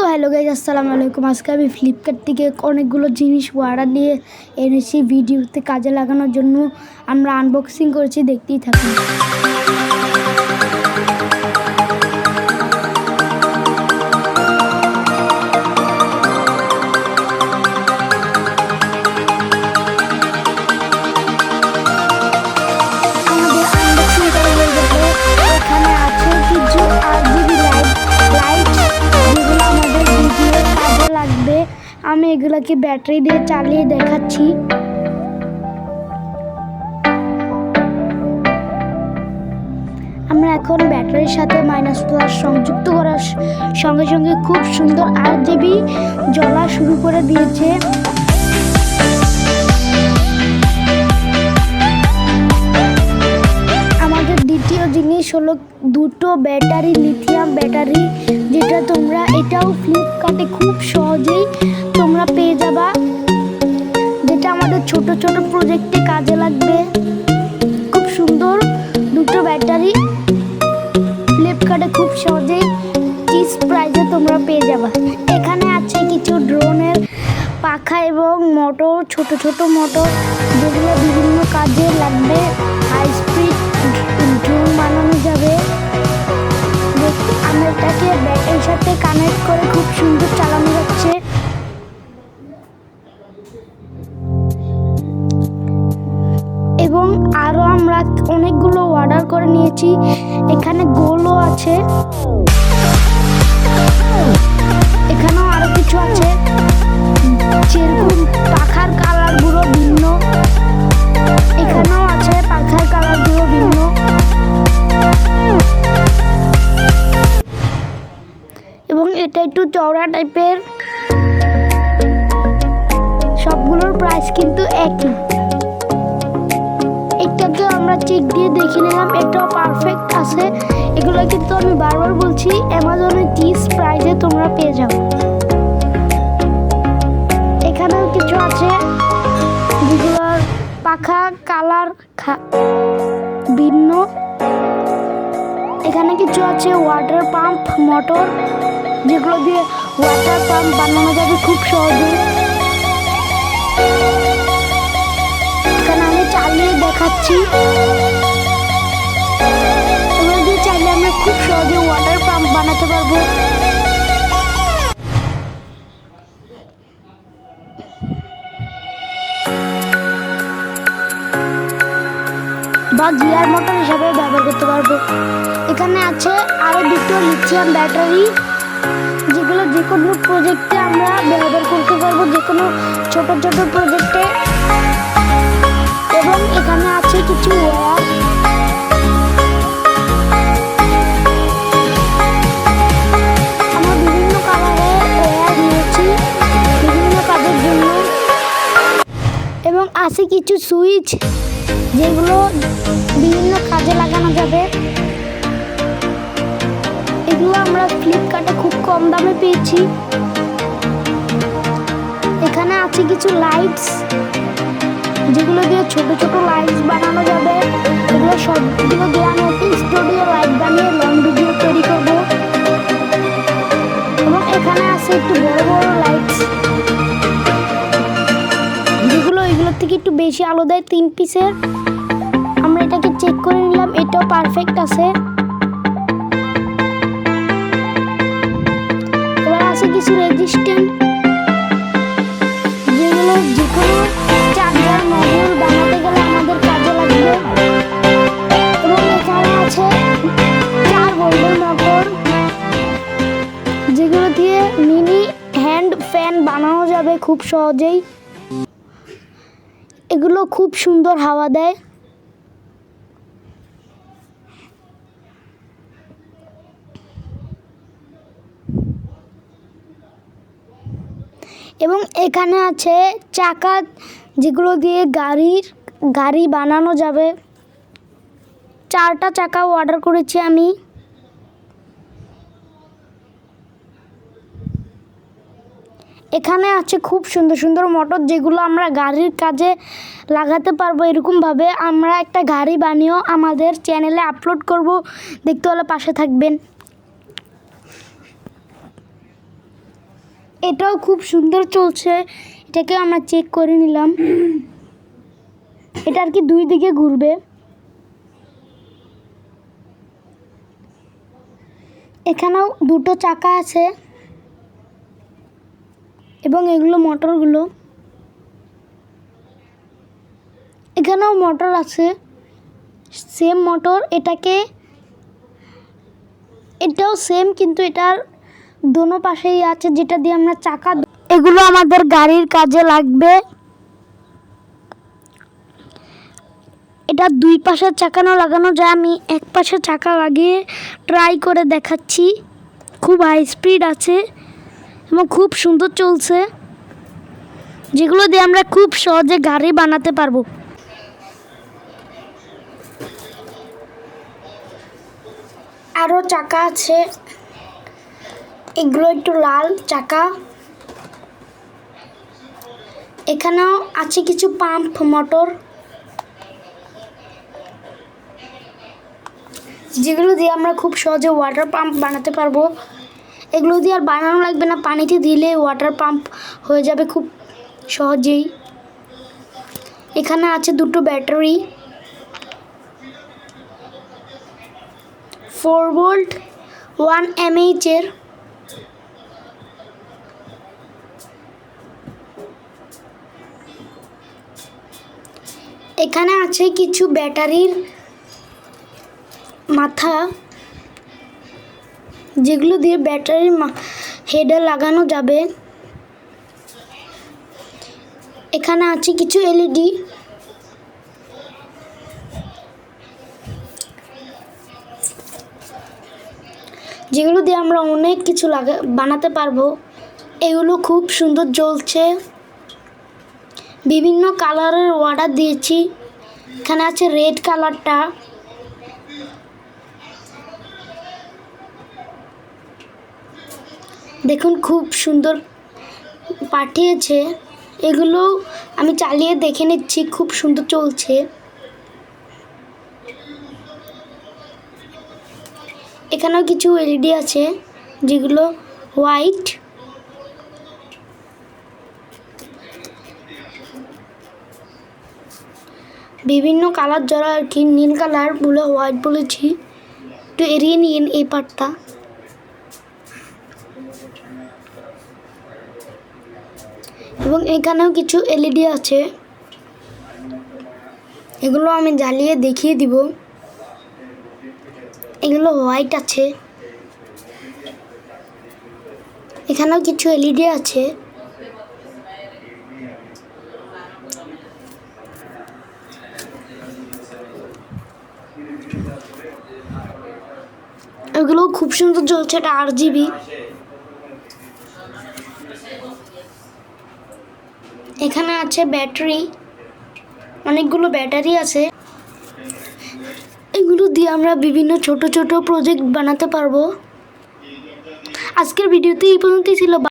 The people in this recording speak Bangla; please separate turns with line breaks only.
তো হ্যালো গাইজ আসসালামু আলাইকুম। আজকে আমি ফ্লিপকার্ট থেকে অনেকগুলো জিনিস অর্ডার দিয়ে এনেছি। ভিডিওতে কাজে লাগানোর জন্য আমরা আনবক্সিং করেছি, দেখতেই থাকুন। লাগবে। আমি এগুলোকে ব্যাটারি দিয়ে চালিয়ে দেখাচ্ছি। আমরা এখন ব্যাটারির সাথে মাইনাস প্লাস সংযুক্ত করার সঙ্গে সঙ্গে খুব সুন্দর আর জিবি জ্বলা শুরু করে দিয়েছে। আমাদের দ্বিতীয় জিনিস হলো দুটো ব্যাটারি লিথিয়াম ব্যাটারি। যেটা তোমরা, এটাও ফ্লিপকার্টে খুব সহজেই তোমরা পেয়ে যাবা। যেটা আমাদের ছোট ছোট প্রজেক্টে কাজে লাগবে। খুব সুন্দর দুটো ব্যাটারি। ফ্লিপকার্টে খুব সহজেই চিজ প্রাইজে তোমরা পেয়ে যাবা। এখানে আছে কিছু ড্রোনের পাখা এবং মোটর ছোট ছোট মোটর যেগুলো বিভিন্ন কাজে লাগবে। হাই স্পিড ড্রোন বানানো যাবে। দেখ- ব্যাটের সাথে কানেক্ট করে খুব সুন্দর চালানো যাচ্ছে এবং আরও আমরা অনেকগুলো অর্ডার করে নিয়েছি। এখানে গোলও আছে। এখানেও আরও কিছু আছে। যেরকম পাখার কালারগুলো ভিন্ন। প্রাইস কিন্তু একই। একটাকে আমরা চেক দিয়ে দেখে নিলাম, এটাও পারফেক্ট আছে। এগুলো কিন্তু আমি বারবার বলছি অ্যামাজনে চিজ প্রাইজে তোমরা পেয়ে যাও। এখানেও কিছু আছে, যেগুলোর পাখা কালার ভিন্ন। এখানে কিছু আছে ওয়াটার পাম্প মোটর যেগুলো দিয়ে ওয়াটার পাম্প বানানো যাবে খুব সহজে এখানে আমি চালিয়ে দেখাচ্ছি। দিয়ে চাইলে আমরা খুব সহজে ওয়াটার পাম্প বানাতে পারব। বা গিয়ার মোটর হিসাবে ব্যবহার করতে পারব। এখানে আছে আরও দুটো লিথিয়াম ব্যাটারি যেগুলো যে কোনো প্রজেক্টে আমরা ব্যবহার করতে পারব, যে কোনো ছোট ছোট প্রজেক্টে এবং এখানে আছে কিছু আছে কিছু সুইচ যেগুলো বিভিন্ন কাজে লাগানো যাবে। ফ্লিপকার্টে খুব কম দামে পেয়েছি। এখানে আছে কিছু লাইটস যেগুলো দিয়ে ছোট ছোট লাইটস বানানো যাবে। এগুলো সবগুলো দিয়ে আমি একটা স্টুডিও লাইট বানিয়ে লং ভিডিও তৈরি করব। এবং এখানে আছে একটু বড় বড় লাইটস যেগুলো এগুলোর থেকে একটু বেশি আলো দেয় তিন পিসের আমরা এটাকে চেক করে নিলাম, এটাও পারফেক্ট আছে। কিছু রেজিস্ট্যান্ট যেগুলো যে কোনো চার্জার মডেল বানাতে গেলে আমাদের কাজে লাগবে। এবং এখানে আছে চার ভোল্টের মোটর যেগুলো দিয়ে মিনি হ্যান্ড ফ্যান বানানো যাবে খুব সহজেই। এগুলো খুব সুন্দর হাওয়া দেয়। এবং এখানে আছে চাকা যেগুলো দিয়ে গাড়ির, গাড়ি বানানো যাবে। চারটা চাকা অর্ডার করেছি আমি। এখানে আছে খুব সুন্দর সুন্দর মোটর যেগুলো আমরা গাড়ির কাজে লাগাতে পারব এরকমভাবে। আমরা একটা গাড়ি বানিয়েও আমাদের চ্যানেলে আপলোড করব। দেখতে হলে পাশে থাকবেন। এটাও খুব সুন্দর চলছে। এটাকে আমরা চেক করে নিলাম। এটা আর কি দুই দিকে ঘুরবে। এখানেও দুটো চাকা আছে। এবং এগুলো মোটরগুলো। এখানেও মোটর আছে। সেম মোটর এটাকে এটাও সেম কিন্তু এটার দোনো পাশেই আছে, যেটা দিয়ে আমরা চাকা এগুলো আমাদের গাড়ির কাজে লাগবে। এটা দুই পাশের চাকানো লাগানো যায়, আমি এক পাশে চাকা লাগিয়ে ট্রাই করে দেখাচ্ছি। খুব হাই স্পিড আছে এবং খুব সুন্দর চলছে। যেগুলো দিয়ে আমরা খুব সহজে গাড়ি বানাতে পারব। আরও চাকা আছে। এগুলো একটু লাল, চাকা। এখানেও আছে কিছু পাম্প, মোটর। যেগুলো দিয়ে আমরা খুব সহজে ওয়াটার পাম্প বানাতে পারব। এগুলো দিয়ে আর বানানো লাগবে না, পানিতে দিলে ওয়াটার পাম্প হয়ে যাবে খুব সহজেই। এখানে আছে দুটো ব্যাটারি। ফোর ভোল্ট ওয়ান এমএইচের এখানে আছে কিছু ব্যাটারির মাথা, যেগুলো দিয়ে ব্যাটারির হেডে লাগানো যাবে। এখানে আছে কিছু এলইডি। যেগুলো দিয়ে আমরা অনেক কিছু লাগা বানাতে পারব। এগুলো খুব সুন্দর জ্বলছে। বিভিন্ন কালারের অর্ডার দিয়েছি। এখানে আছে রেড কালারটা। দেখুন, খুব সুন্দর পাঠিয়েছে। এগুলো আমি চালিয়ে দেখে নিচ্ছি, খুব সুন্দর চলছে। এখানেও কিছু এলইডি আছে, যেগুলো হোয়াইট। বিভিন্ন কালার যারা আর কি, নীল কালার বলে হোয়াইট বলেছি। একটু এড়িয়ে নিন এই পার্টটা এবং এখানেও কিছু এলইডি আছে। এগুলো আমি জ্বালিয়ে দেখিয়ে দিব। এগুলো হোয়াইট আছে। এখানেও কিছু এলইডি আছে এগুলো খুব সুন্দর জ্বলছে, এটা আর জিবি এখানে আছে ব্যাটারি, অনেকগুলো ব্যাটারি আছে। এগুলো দিয়ে আমরা বিভিন্ন ছোট ছোট প্রজেক্ট বানাতে পারব। আজকের ভিডিওতে এই পর্যন্তই ছিল।